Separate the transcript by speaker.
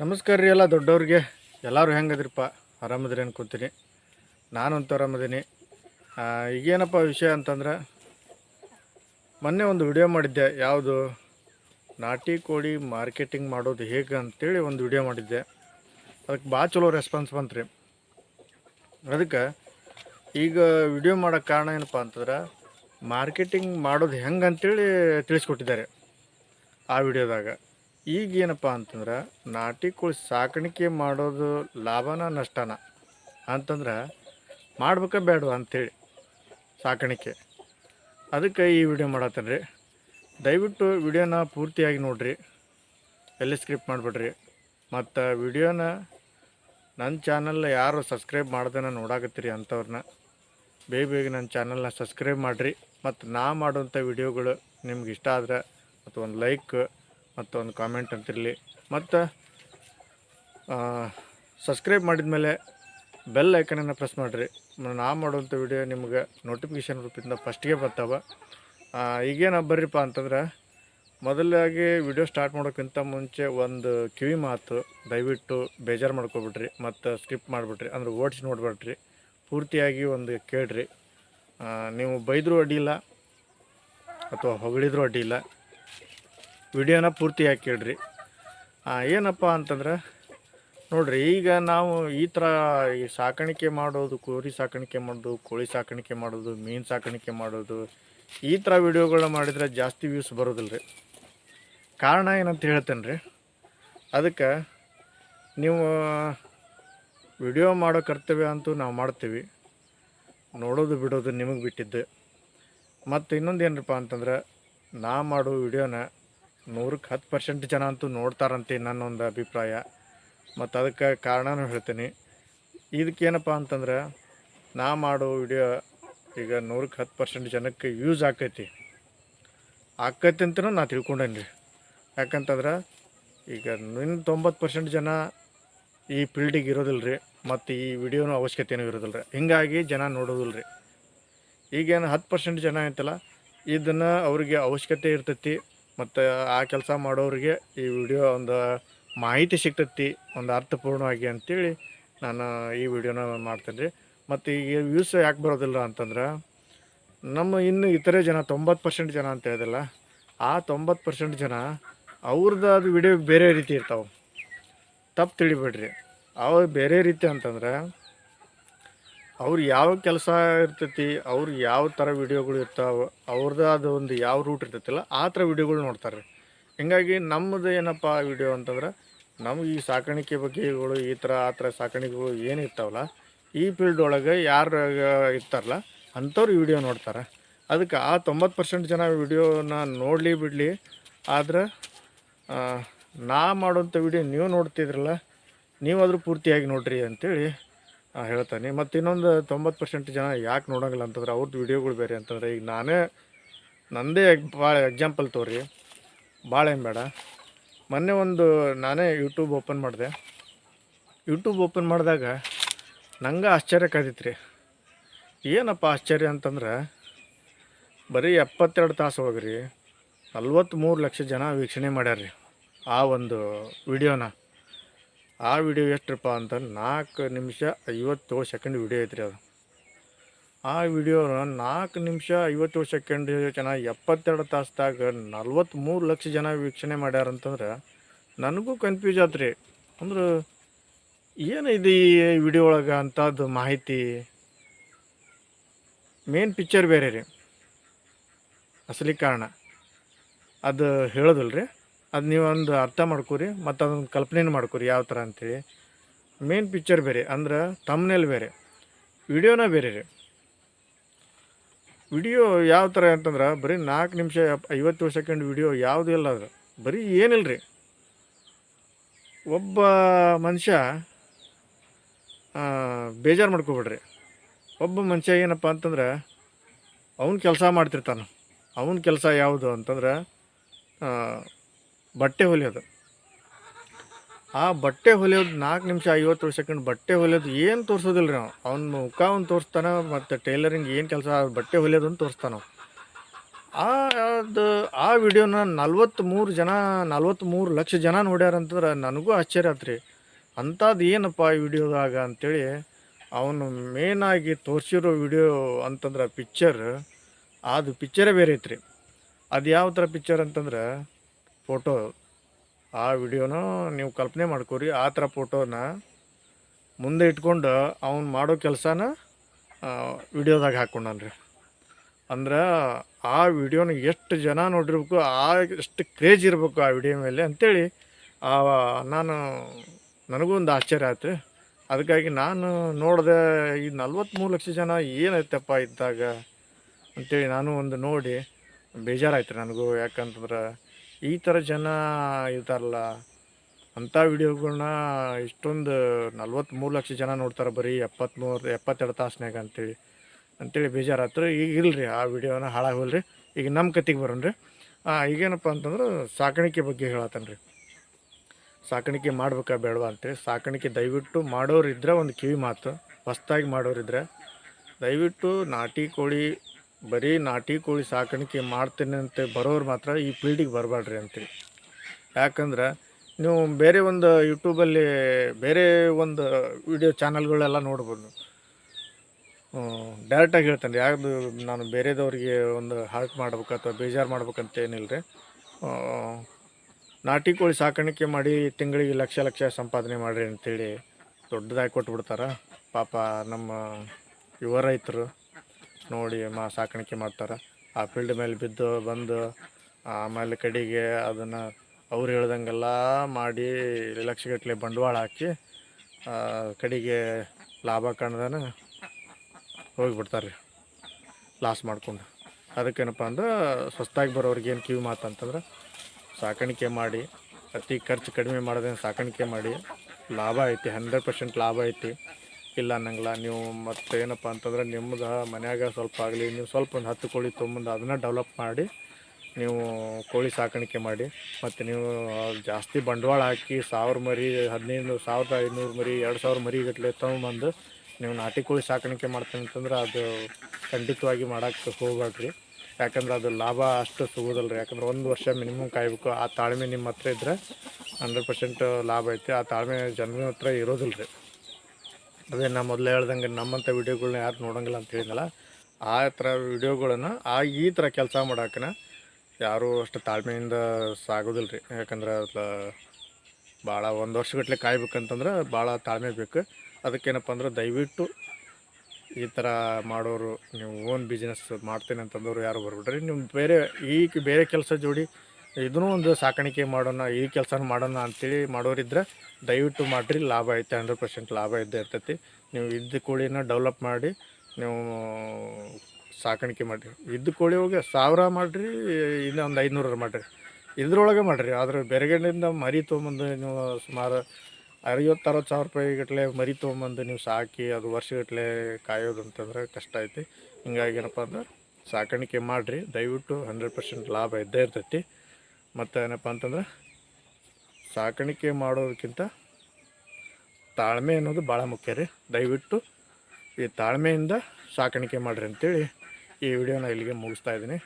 Speaker 1: ನಮಸ್ಕಾರ ರೀ ಎಲ್ಲ ದೊಡ್ಡವ್ರಿಗೆ. ಎಲ್ಲರೂ ಹೆಂಗದ್ರಿಪ್ಪ? ಆರಾಮದ್ರಿ ಅನ್ಕೋತೀನಿ ನಾನಂತೂ ಆರಾಮದೀನಿ. ಈಗೇನಪ್ಪ ವಿಷಯ ಅಂತಂದ್ರೆ, ಮೊನ್ನೆ ಒಂದು ವಿಡಿಯೋ ಮಾಡಿದ್ದೆ. ಯಾವುದು? ನಾಟಿ ಕೋಳಿ ಮಾರ್ಕೆಟಿಂಗ್ ಮಾಡೋದು ಹೇಗೆ ಅಂತೇಳಿ ಒಂದು ವಿಡಿಯೋ ಮಾಡಿದ್ದೆ. ಅದಕ್ಕೆ ಭಾಳ ಚಲೋ ರೆಸ್ಪಾನ್ಸ್ ಬಂತು ರೀ ಅದಕ್ಕೆ, ಈಗ ವಿಡಿಯೋ ಮಾಡೋಕ್ಕೆ ಕಾರಣ ಏನಪ್ಪ ಅಂತಂದ್ರೆ, ಮಾರ್ಕೆಟಿಂಗ್ ಮಾಡೋದು ಹೆಂಗೆ ಅಂತೇಳಿ ತಿಳಿಸ್ಕೊಟ್ಟಿದ್ದಾರೆ ಆ ವಿಡಿಯೋದಾಗ ಈಗ ಏನಪ್ಪ ಅಂತಂದ್ರೆ ನಾಟಿ ಕೋಳಿ ಸಾಕಾಣಿಕೆ ಮಾಡೋದು ಲಾಭನ ನಷ್ಟನ? ಅಂತಂದ್ರೆ ಮಾಡ್ಬೇಕ ಬೇಡ ಅಂಥೇಳಿ ಸಾಕಾಣಿಕೆ. ಅದಕ್ಕೆ ಈ ವಿಡಿಯೋ ಮಾಡತ್ತೇನೆ ರೀ ದಯವಿಟ್ಟು ವಿಡಿಯೋನ ಪೂರ್ತಿಯಾಗಿ ನೋಡಿರಿ. ಎಲ್ಲಿ ಸ್ಕ್ರಿಪ್ಟ್ ಮಾಡಿಬಿಡ್ರಿ. ಮತ್ತು ವಿಡಿಯೋನ ನನ್ನ ಚಾನಲ್ ಯಾರು ಸಬ್ಸ್ಕ್ರೈಬ್ ಮಾಡ್ದೇನ ನೋಡಾಕತ್ತೀರಿ ಅಂಥವ್ರನ್ನ ಬೇಗ ಬೇಗ ನನ್ನ ಚಾನಲ್ನ ಸಬ್ಸ್ಕ್ರೈಬ್ ಮಾಡಿರಿ. ಮತ್ತು ನಾ ಮಾಡುವಂಥ ವಿಡಿಯೋಗಳು ನಿಮ್ಗೆ ಇಷ್ಟ ಆದ್ರೆ ಮತ್ತು ಒಂದು ಲೈಕ್ ಮತ್ತು ಒಂದು ಕಾಮೆಂಟ್ ಅಂತಿರಲಿ. ಮತ್ತು ಸಬ್ಸ್ಕ್ರೈಬ್ ಮಾಡಿದ ಮೇಲೆ ಬೆಲ್ ಐಕನನ್ನು ಪ್ರೆಸ್ ಮಾಡಿರಿ. ನಾ ಮಾಡುವಂಥ ವಿಡಿಯೋ ನಿಮ್ಗೆ ನೋಟಿಫಿಕೇಷನ್ ರೂಪದಿಂದ ಫಸ್ಟ್ಗೆ ಬರ್ತಾವೆ. ಈಗೇನು ಬರ್ರಿಪ್ಪ ಅಂತಂದ್ರೆ, ಮೊದಲಾಗಿ ವಿಡಿಯೋ ಸ್ಟಾರ್ಟ್ ಮಾಡೋಕ್ಕಿಂತ ಮುಂಚೆ ಒಂದು ಕಿವಿ ಮಾತು ದಯವಿಟ್ಟು ಬೇಜಾರು ಮಾಡ್ಕೊಬಿಟ್ರಿ. ಮತ್ತು ಸ್ಕಿಪ್ ಮಾಡಿಬಿಟ್ರಿ. ಅಂದ್ರೆ ಓಡಿಸಿ ನೋಡ್ಬೇಡ್ರಿ ಪೂರ್ತಿಯಾಗಿ ಒಂದು ಕೇಳ್ರಿ. ನೀವು ಬೈದರೂ ಅಡ್ಡಿಲ್ಲ ಅಥವಾ ಹೊಗಳಿದ್ರೂ ಅಡ್ಡಿಲ್ಲ ವಿಡಿಯೋನ ಪೂರ್ತಿಯಾಗಿ ಕೇಳ್ರಿ ಆ, ಏನಪ್ಪ ಅಂತಂದ್ರೆ ನೋಡ್ರಿ ಈಗ ನಾವು ಈ ಥರ ಈ ಸಾಕಾಣಿಕೆ ಮಾಡೋದು ಕುರಿ ಸಾಕಾಣಿಕೆ ಮಾಡೋದು ಕೋಳಿ ಸಾಕಾಣಿಕೆ ಮಾಡೋದು ಮೀನು ಸಾಕಾಣಿಕೆ ಮಾಡೋದು ಈ ಥರ ವಿಡಿಯೋಗಳನ್ನ ಮಾಡಿದರೆ ಜಾಸ್ತಿ ವ್ಯೂಸ್ ಬರೋದಿಲ್ಲ ರೀ ಕಾರಣ ಏನಂತ ಹೇಳ್ತೇನೆ ರೀ ಅದಕ್ಕೆ ನೀವು ವಿಡಿಯೋ ಮಾಡೋ ಕರ್ತವ್ಯ ಅಂತೂ ನಾವು ಮಾಡ್ತೀವಿ. ನೋಡೋದು ಬಿಡೋದು ನಿಮಗೆ ಬಿಟ್ಟಿದ್ದು. ಮತ್ತು ಇನ್ನೊಂದು ಏನಪ್ಪ ಅಂತಂದ್ರೆ ನಾ ಮಾಡೋ ವಿಡಿಯೋನ ನೂರಕ್ಕೆ ಹತ್ತು ಪರ್ಸೆಂಟ್ ಜನ ಅಂತೂ ನೋಡ್ತಾರಂತೆ ನನ್ನೊಂದು ಅಭಿಪ್ರಾಯ. ಮತ್ತು ಅದಕ್ಕೆ ಕಾರಣನೂ ಹೇಳ್ತೀನಿ. ಇದಕ್ಕೇನಪ್ಪ ಅಂತಂದ್ರೆ, ನಾ ಮಾಡೋ ವಿಡಿಯೋ ಈಗ ನೂರಕ್ಕೆ ಹತ್ತು ಪರ್ಸೆಂಟ್ ಜನಕ್ಕೆ ಯೂಸ್ ಆಕೈತಿ. ಆಕೈತಿ ಅಂತಲೂ ನಾ ತಿಳ್ಕೊಂಡೇನಿ ಯಾಕಂತಂದ್ರೆ, ಈಗ ನಿನ್ನ ತೊಂಬತ್ತು ಪರ್ಸೆಂಟ್ ಜನ ಈ ಫೀಲ್ಡಿಗೆ ಇರೋದಿಲ್ಲ ರೀ ಮತ್ತು ಈ ವಿಡಿಯೋನೂ ಅವಶ್ಯಕತೆಯೂ ಇರೋದಿಲ್ಲ ರೀ ಹೀಗಾಗಿ ಜನ ನೋಡೋದಿಲ್ಲ ರೀ ಈಗೇನು ಹತ್ತು ಪರ್ಸೆಂಟ್ ಜನ ಐತಲ್ಲ, ಇದನ್ನು ಅವ್ರಿಗೆ ಅವಶ್ಯಕತೆ ಇರ್ತೈತಿ. ಮತ್ತು ಆ ಕೆಲಸ ಮಾಡೋರಿಗೆ ಈ ವಿಡಿಯೋ ಒಂದು ಮಾಹಿತಿ ಸಿಗ್ತೈತಿ ಒಂದು ಅರ್ಥಪೂರ್ಣವಾಗಿ ಅಂತೇಳಿ ನಾನು ಈ ವಿಡಿಯೋನ ಮಾಡ್ತೇನೆ. ರೀ ಮತ್ತು ಈಗ ವ್ಯೂಸ್ ಯಾಕೆ ಬರೋದಿಲ್ಲ ಅಂತಂದ್ರೆ, ನಮ್ಮ ಇನ್ನು ಇತರೆ ಜನ ತೊಂಬತ್ತು ಪರ್ಸೆಂಟ್ ಜನ ಅಂತ ಹೇಳಿದಲ್ಲ, ಆ ತೊಂಬತ್ತು ಪರ್ಸೆಂಟ್ ಜನ ಅವ್ರದ್ದು ಅದು ವಿಡಿಯೋ ಬೇರೆ ರೀತಿ ಇರ್ತಾವೆ. ತಪ್ಪು ತಿಳಿಬೇಡ್ರಿ. ಅವ್ರು ಬೇರೆ ರೀತಿ ಅಂತಂದ್ರೆ ಅವ್ರು ಯಾವ ಕೆಲಸ ಇರ್ತೈತಿ, ಅವ್ರು ಯಾವ ಥರ ವಿಡಿಯೋಗಳು ಇರ್ತಾವೆ ಅವ್ರದ್ದು ಅದು ಒಂದು ಯಾವ ರೂಟ್ ಇರ್ತೈತಿಲ್ಲ, ಆ ಥರ ವಿಡಿಯೋಗಳು ನೋಡ್ತಾರೆ ಹೀಗಾಗಿ ನಮ್ಮದು ಏನಪ್ಪ ವಿಡಿಯೋ ಅಂತಂದ್ರೆ, ನಮ್ಗೆ ಈ ಸಾಕಾಣಿಕೆ ಬಗ್ಗೆಗಳು, ಈ ಥರ ಆ ಥರ ಸಾಕಾಣಿಕೆಗಳು ಏನು ಇರ್ತಾವಲ್ಲ, ಈ ಫೀಲ್ಡ್ ಒಳಗೆ ಯಾರು ಇರ್ತಾರಲ್ಲ, ಅಂಥವ್ರು ವಿಡಿಯೋ ನೋಡ್ತಾರೆ. ಅದಕ್ಕೆ ಆ ತೊಂಬತ್ತು ಪರ್ಸೆಂಟ್ ಜನ ವಿಡಿಯೋನ ನೋಡಲಿ ಬಿಡಲಿ, ಆದ್ರೆ ನಾ ಮಾಡುವಂಥ ವಿಡಿಯೋ ನೀವು ನೋಡ್ತಿದ್ರಲ್ಲ ನೀವಾದರೂ ಪೂರ್ತಿಯಾಗಿ ನೋಡ್ರಿ ಅಂಥೇಳಿ ಹೇಳ್ತಾನೆ. ಮತ್ತು ಇನ್ನೊಂದು ತೊಂಬತ್ತು ಪರ್ಸೆಂಟ್ ಜನ ಯಾಕೆ ನೋಡೋಂಗಿಲ್ಲ ಅಂತಂದ್ರೆ ಅವ್ರದ್ದು ವಿಡಿಯೋಗಳು ಬೇರೆ ಅಂತಂದ್ರೆ ಈಗ ನಾನೇ ನಂದೇ ಭಾಳ ಎಕ್ಸಾಂಪಲ್ ತೋರಿ. ಭಾಳ ಏನು ಬೇಡ. ಮೊನ್ನೆ ಒಂದು ನಾನೇ ಯೂಟ್ಯೂಬ್ ಓಪನ್ ಮಾಡಿದೆ. ಯೂಟ್ಯೂಬ್ ಓಪನ್ ಮಾಡಿದಾಗ ನಂಗೆ ಆಶ್ಚರ್ಯ ಕಾದಿತ್ತು ರೀ ಏನಪ್ಪ ಆಶ್ಚರ್ಯ ಅಂತಂದ್ರೆ ಬರೀ ಎಪ್ಪತ್ತೆರಡು ತಾಸು ಒಳಗೆ ನಲ್ವತ್ತ್ಮೂರು ಲಕ್ಷ ಜನ ವೀಕ್ಷಣೆ ಮಾಡ್ಯಾರ ಆ ಒಂದು ವಿಡಿಯೋನ. ಆ ವಿಡಿಯೋ ಎಷ್ಟಪ್ಪ ಅಂತ ನಾಲ್ಕು ನಿಮಿಷ ಐವತ್ತೇಳು ಸೆಕೆಂಡ್ ವಿಡಿಯೋ ಐತ್ರಿ ಅದು. ಆ ವಿಡಿಯೋನ ನಾಲ್ಕು ನಿಮಿಷ ಐವತ್ತೇಳು ಸೆಕೆಂಡ್ ಜನ ಎಪ್ಪತ್ತೆರಡು ತಾಸ್ದಾಗ ನಲ್ವತ್ತ್ಮೂರು ಲಕ್ಷ ಜನ ವೀಕ್ಷಣೆ ಮಾಡ್ಯಾರ ಅಂತಂದ್ರೆ ನನಗೂ ಕನ್ಫ್ಯೂಸ್ ಆತ್ರಿ. ಅಂದ್ರೆ ಏನು ಇದು ಈ ವಿಡಿಯೋ ಒಳಗೆ ಅಂಥದ್ದು ಮಾಹಿತಿ? ಮೇನ್ ಪಿಕ್ಚರ್ ಬೇರೆ ರೀ. ಅಸಲಿ ಕಾರಣ. ಅದು ಹೇಳೋದಲ್ರಿ? ಅದು ನೀವೊಂದು ಅರ್ಥ ಮಾಡ್ಕೊರಿ ಮತ್ತು ಅದೊಂದು ಕಲ್ಪನೆ ಮಾಡ್ಕೊರಿ ಯಾವ ಥರ ಅಂತೇಳಿ. ಮೇನ್ ಪಿಕ್ಚರ್ ಬೇರೆ, ಅಂದ್ರೆ ತಮ್ಮನೇಲಿ ಬೇರೆ, ವಿಡಿಯೋನ ಬೇರೆ ರೀ. ವಿಡಿಯೋ ಯಾವ ಥರ ಅಂತಂದ್ರೆ, ಬರೀ ನಾಲ್ಕು ನಿಮಿಷ, ಐವತ್ತು ಸೆಕೆಂಡ್ ವಿಡಿಯೋ ಯಾವುದೂ ಇಲ್ಲ ಅದು ಬರೀ ಏನಿಲ್ಲ ರೀ. ಒಬ್ಬ ಮನುಷ್ಯ ಬೇಜಾರು ಮಾಡ್ಕೊಬಿಡ್ರಿ. ಒಬ್ಬ ಮನುಷ್ಯ ಏನಪ್ಪ ಅಂತಂದ್ರೆ, ಅವನ ಕೆಲಸ ಮಾಡ್ತಿರ್ತಾನೆ. ಅವನ ಕೆಲಸ ಯಾವುದು ಅಂತಂದ್ರೆ ಬಟ್ಟೆ ಹೊಲಿಯೋದು. ಆ ಬಟ್ಟೆ ಹೊಲಿಯೋದು ನಾಲ್ಕು ನಿಮಿಷ ಐವತ್ತೇಳು ಸೆಕೆಂಡ್ ಬಟ್ಟೆ ಹೊಲಿಯೋದು ಏನು ತೋರಿಸೋದಿಲ್ಲ ರೀ ನಾವು ಅವ್ನ ಮುಖ ಅವ್ನು ತೋರಿಸ್ತಾನೆ, ಮತ್ತು ಟೈಲರಿಂಗ್ ಏನು ಕೆಲಸ ಬಟ್ಟೆ ಹೊಲಿಯೋದನ್ನು ತೋರಿಸ್ತಾನೆ ಆ, ಅದು, ಆ ವಿಡಿಯೋನ ನಲ್ವತ್ತ್ಮೂರು ಜನ ನಲ್ವತ್ತ್ಮೂರು ಲಕ್ಷ ಜನ ನೋಡ್ಯಾರ ಅಂತಂದ್ರೆ ನನಗೂ ಆಶ್ಚರ್ಯ ಆತ್ರಿ. ಅಂಥದ್ದು ಏನಪ್ಪ ಈ ವಿಡಿಯೋದಾಗ ಅಂತೇಳಿ ಅವನು ಮೇನಾಗಿ ತೋರಿಸಿರೋ ವಿಡಿಯೋ ಅಂತಂದ್ರೆ ಪಿಕ್ಚರ್ ಅದು ಪಿಕ್ಚರೇ ಬೇರೆ ಐತ್ರಿ. ಅದು ಯಾವ ಥರ ಪಿಕ್ಚರ್ ಅಂತಂದ್ರೆ ಫೋಟೋ ಆ ವಿಡಿಯೋನ ನೀವು ಕಲ್ಪನೆ ಮಾಡ್ಕೊರಿ, ಆ ಥರ ಫೋಟೋನ ಮುಂದೆ ಇಟ್ಕೊಂಡು ಅವ್ನು ಮಾಡೋ ಕೆಲಸನ ವಿಡಿಯೋದಾಗ ಹಾಕ್ಕೊಂಡಾನ್ರಿ ಅಂದ್ರೆ ಆ ವಿಡಿಯೋನ ಎಷ್ಟು ಜನ ನೋಡಿರ್ಬೇಕು, ಆ ಎಷ್ಟು ಕ್ರೇಜ್ ಇರಬೇಕು ಆ ವಿಡಿಯೋ ಮೇಲೆ ಅಂಥೇಳಿ ಆ, ನಾನು ನನಗೂ ಒಂದು ಆಶ್ಚರ್ಯ ಆಯ್ತು ಅದಕ್ಕಾಗಿ ನಾನು ನೋಡಿದೆ ಈ ನಲ್ವತ್ತ್ಮೂರು ಲಕ್ಷ ಜನ ಏನೈತಪ್ಪ ಇದ್ದಾಗ ಅಂಥೇಳಿ ನಾನು ಒಂದು ನೋಡಿ ಬೇಜಾರಾಯ್ತು ನನಗೂ. ಯಾಕಂತಂದ್ರೆ ಈ ಥರ ಜನ ಇರ್ತಾರಲ್ಲ, ಅಂಥ ವಿಡಿಯೋಗಳನ್ನ ಇಷ್ಟೊಂದು ನಲ್ವತ್ತ್ಮೂರು ಲಕ್ಷ ಜನ ನೋಡ್ತಾರೆ ಬರೀ ಎಪ್ಪತ್ತ್ಮೂರು ಎಪ್ಪತ್ತೆರಡು ತಾಸ್ನ್ಯಾಗ ಅಂತೇಳಿ ಅಂತೇಳಿ ಬೇಜಾರಾಯ್ತು ಈಗ ಇಲ್ಲರಿ ಆ ವಿಡಿಯೋನ ಹಾಳಾಗಿ ಹೋಲ್ರಿ ಈಗ ನಮ್ಮ ಕತ್ತಿಗೆ ಬರೋಣ್ರಿ. ಈಗೇನಪ್ಪ ಅಂತಂದ್ರೆ ಸಾಕಾಣಿಕೆ ಬಗ್ಗೆ ಹೇಳತ್ತೇನೆ ರೀ ಸಾಕಾಣಿಕೆ ಮಾಡ್ಬೇಕಾ ಬೇಡವಾ ಅಂತೇಳಿ. ಸಾಕಾಣಿಕೆ ದಯವಿಟ್ಟು ಮಾಡೋರಿದ್ರೆ ಒಂದು ಕಿವಿ ಮಾತು ಹೊಸ್ತಾಗಿ ಮಾಡೋರಿದ್ರೆ. ದಯವಿಟ್ಟು ನಾಟಿ ಕೋಳಿ ಬರೀ ನಾಟಿ ಕೋಳಿ ಸಾಕಾಣಿಕೆ ಮಾಡ್ತೇನೆ ಅಂತ ಬರೋರು ಮಾತ್ರ ಈ ಫೀಲ್ಡಿಗೆ ಬರಬೇಡ್ರಿ ಅಂತೇಳಿ ಯಾಕಂದ್ರೆ ನೀವು ಬೇರೆ ಒಂದು ಯೂಟ್ಯೂಬಲ್ಲಿ ಬೇರೆ ಒಂದು ವಿಡಿಯೋ ಚಾನಲ್ಗಳೆಲ್ಲ ನೋಡ್ಬೋದು. ಡೈರೆಕ್ಟಾಗಿ ಹೇಳ್ತೇನೆ ರೀ. ಯಾವುದು ನಾನು ಬೇರೆದವ್ರಿಗೆ ಒಂದು ಹಾರ್ಟ್ ಮಾಡ್ಬೇಕು ಅಥವಾ ಬೇಜಾರು ಮಾಡ್ಬೇಕಂತ ಏನಿಲ್ಲ ರೀ ನಾಟಿ ಕೋಳಿ ಸಾಕಾಣಿಕೆ ಮಾಡಿ ತಿಂಗಳಿಗೆ ಲಕ್ಷ ಲಕ್ಷ ಸಂಪಾದನೆ ಮಾಡಿರಿ ಅಂತೇಳಿ ದೊಡ್ಡದಾಗಿ ಕೊಟ್ಬಿಡ್ತಾರೆ. ಪಾಪ ನಮ್ಮ ಯುವ ರೈತರು. ನೋಡಿ ಮಾ ಸಾಕಾಣಿಕೆ ಮಾಡ್ತಾರೆ. ಆ ಫೀಲ್ಡ್ ಮೇಲೆ ಬಿದ್ದು ಬಂದು, ಆಮೇಲೆ ಕಡೆಗೆ ಅದನ್ನು ಅವ್ರು ಹೇಳ್ದಂಗೆಲ್ಲ ಮಾಡಿ ಲಕ್ಷಗಟ್ಟಲೆ ಬಂಡವಾಳ ಹಾಕಿ ಕಡೆಗೆ ಲಾಭ ಕಾಣ್ದನ ಹೋಗಿಬಿಡ್ತಾರೆ ರೀ ಲಾಸ್ ಮಾಡಿಕೊಂಡು. ಅದಕ್ಕೇನಪ್ಪ ಅಂದ್ರೆ ಸ್ವಸ್ತಾಗಿ ಬರೋರಿಗೆ ಏನು ಕಿವಿ ಮಾತು ಅಂತಂದ್ರೆ ಸಾಕಾಣಿಕೆ ಮಾಡಿ, ಅತಿ ಖರ್ಚು ಕಡಿಮೆ ಮಾಡೋದೇನು ಸಾಕಾಣಿಕೆ ಮಾಡಿ, ಲಾಭ ಐತಿ ಹಂಡ್ರೆಡ್ ಪರ್ಸೆಂಟ್ ಲಾಭ ಐತಿ. ಇಲ್ಲ ಅನ್ನಂಗಿಲ್ಲ. ನೀವು ಮತ್ತೆ ಏನಪ್ಪ ಅಂತಂದ್ರೆ ನಿಮ್ಮದು ಮನ್ಯಾಗ ಸ್ವಲ್ಪ ಆಗಲಿ, ನೀವು ಸ್ವಲ್ಪ ಒಂದು ಹತ್ತು ಕೋಳಿ ತೊಗೊಂಬಂದು ಅದನ್ನು ಡೆವಲಪ್ ಮಾಡಿ, ನೀವು ಕೋಳಿ ಸಾಕಾಣಿಕೆ ಮಾಡಿ, ಮತ್ತು ನೀವು ಜಾಸ್ತಿ ಬಂಡವಾಳ ಹಾಕಿ ಸಾವಿರ ಮರಿ, ಹದಿನೈದು ಸಾವಿರದ ಐನೂರು ಮರಿ, ಎರಡು ಸಾವಿರ ಮರಿ ಗಟ್ಟಲೆ ತೊಗೊಂಬಂದು ನೀವು ನಾಟಿ ಕೋಳಿ ಸಾಕಾಣಿಕೆ ಮಾಡ್ತೀನಿ ಅಂತಂದ್ರೆ ಅದು ಖಂಡಿತವಾಗಿ ಮಾಡೋಕ್ಕೆ ಹೋಗ್ಬೇಡ್ರಿ ಯಾಕಂದ್ರೆ ಅದು ಲಾಭ ಅಷ್ಟು ಸಿಗೋದಲ್ಲ ರೀ ಯಾಕಂದ್ರೆ ಒಂದು ವರ್ಷ ಮಿನಿಮಮ್ ಕಾಯಬೇಕು. ಆ ತಾಳ್ಮೆ ನಿಮ್ಮ ಹತ್ರ ಇದ್ದರೆ ಹಂಡ್ರೆಡ್ ಪರ್ಸೆಂಟ್ ಲಾಭ ಐತೆ. ಆ ತಾಳ್ಮೆ ಜನರ ಹತ್ರ ಇರೋದಿಲ್ಲ ರೀ ಅದೇ ನಾ ಮೊದಲು ಹೇಳ್ದಂಗೆ ನಮ್ಮಂಥ ವೀಡಿಯೋಗಳನ್ನ ಯಾರು ನೋಡೋಂಗಿಲ್ಲ ಅಂತ ಹೇಳಿದ್ನಲ್ಲ, ಆ ಥರ ವಿಡಿಯೋಗಳನ್ನು, ಆ ಈ ಥರ ಕೆಲಸ ಮಾಡೋಕ್ಕನ ಯಾರೂ ಅಷ್ಟು ತಾಳ್ಮೆಯಿಂದ ಸಾಗೋದಿಲ್ಲ ರೀ ಯಾಕಂದ್ರೆ ಭಾಳ ಒಂದು ವರ್ಷಗಟ್ಟಲೆ ಕಾಯ್ಬೇಕಂತಂದ್ರೆ ಭಾಳ ತಾಳ್ಮೆ ಬೇಕು. ಅದಕ್ಕೇನಪ್ಪ ಅಂದ್ರೆ ದಯವಿಟ್ಟು ಈ ಥರ ಮಾಡೋರು, ನೀವು ಓನ್ ಬಿಸ್ನೆಸ್ ಮಾಡ್ತೇನೆ ಅಂತಂದವರು ಯಾರು ಬರ್ಬಿಡ್ರಿ. ನಿಮ್ಮ ಬೇರೆ ಈ ಬೇರೆ ಕೆಲಸ ಜೋಡಿ ಇದನ್ನೂ ಒಂದು ಸಾಕಾಣಿಕೆ ಮಾಡೋಣ, ಈ ಕೆಲಸನ ಮಾಡೋಣ ಅಂತೇಳಿ ಮಾಡೋರಿದ್ರೆ ದಯವಿಟ್ಟು ಮಾಡಿರಿ, ಲಾಭ ಐತೆ ಹಂಡ್ರೆಡ್ ಪರ್ಸೆಂಟ್ ಲಾಭ ಇದ್ದೇ ಇರ್ತೈತಿ. ನೀವು ಇದ್ದ ಕೋಳಿನ ಡೆವಲಪ್ ಮಾಡಿ, ನೀವು ಸಾಕಾಣಿಕೆ ಮಾಡಿರಿ. ಇದ್ದ ಕೋಳಿ ಹೋಗಿ ಸಾವಿರ ಮಾಡಿರಿ, ಇನ್ನೂ ಒಂದು ಐದುನೂರು ಮಾಡಿರಿ. ಇದ್ರೊಳಗೆ ಮಾಡಿರಿ, ಆದರೆ ಬೆರಗಡೆಯಿಂದ ಮರಿ ತೊಗೊಂಬಂದು ನೀವು ಸುಮಾರು ಐವತ್ತು ಅರವತ್ತು ಸಾವಿರ ರೂಪಾಯಿ ಗಟ್ಟಲೆ ಮರಿ ತೊಗೊಂಬಂದು ನೀವು ಸಾಕಿ, ಅದು ವರ್ಷಗಟ್ಟಲೆ ಕಾಯೋದು ಅಂತಂದ್ರೆ ಕಷ್ಟ ಐತಿ. ಹಿಂಗಾಗಿ ಏನಪ್ಪ ಅಂದ್ರೆ ಸಾಕಾಣಿಕೆ ಮಾಡಿರಿ, ದಯವಿಟ್ಟು ಹಂಡ್ರೆಡ್ ಪರ್ಸೆಂಟ್ ಲಾಭ ಇದ್ದೇ ಇರ್ತೈತಿ. ಮತ್ತು ಏನಪ್ಪ ಅಂತಂದ್ರೆ ಸಾಕಾಣಿಕೆ ಮಾಡೋದಕ್ಕಿಂತ ತಾಳ್ಮೆ ಅನ್ನೋದು ಭಾಳ ಮುಖ್ಯ ರೀ. ದಯವಿಟ್ಟು ಈ ತಾಳ್ಮೆಯಿಂದ ಸಾಕಾಣಿಕೆ ಮಾಡಿರಿ ಅಂತೇಳಿ ಈ ವಿಡಿಯೋನ ಇಲ್ಲಿಗೆ ಮುಗಿಸ್ತಾ ಇದ್ದೀನಿ.